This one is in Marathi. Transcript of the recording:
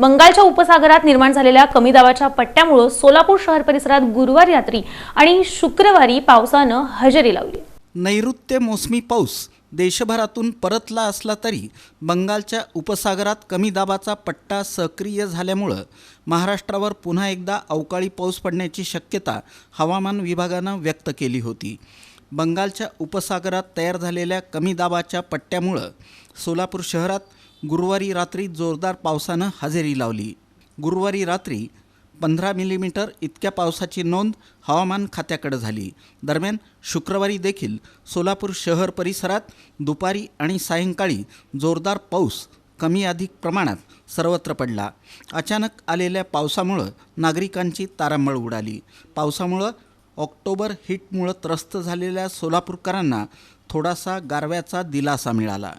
बंगालच्या उपसागरात निर्माण झालेल्या कमी दाबाच्या पट्ट्यामुळे सोलापूर शहर परिसरात गुरुवारी रात्री आणि शुक्रवारी पावसानं हजेरी लावली. नैऋत्य मोसमी पाऊस देशभरातून परतला असला तरी बंगालच्या उपसागरात कमी दाबाचा पट्टा सक्रिय झाल्यामुळं महाराष्ट्रावर पुन्हा एकदा अवकाळी पाऊस पडण्याची शक्यता हवामान विभागानं व्यक्त केली होती. बंगालच्या उपसागरात तयार झालेल्या कमी दाबाच्या पट्ट्यामुळं सोलापूर शहरात गुरुवारी रात्री जोरदार पावसानं हजेरी लावली. गुरुवारी रात्री पंधरा मिलीमीटर इतक्या पावसाची नोंद हवामान खात्याकडे झाली. दरम्यान शुक्रवारी देखील सोलापूर शहर परिसरात दुपारी आणि सायंकाळी जोरदार पाऊस कमी अधिक प्रमाणात सर्वत्र पडला. अचानक आलेल्या पावसामुळं नागरिकांची तारांबळ उडाली. पावसामुळं ऑक्टोबर हिटमुळं त्रस्त झालेल्या सोलापूरकरांना थोडासा गारव्याचा दिलासा मिळाला.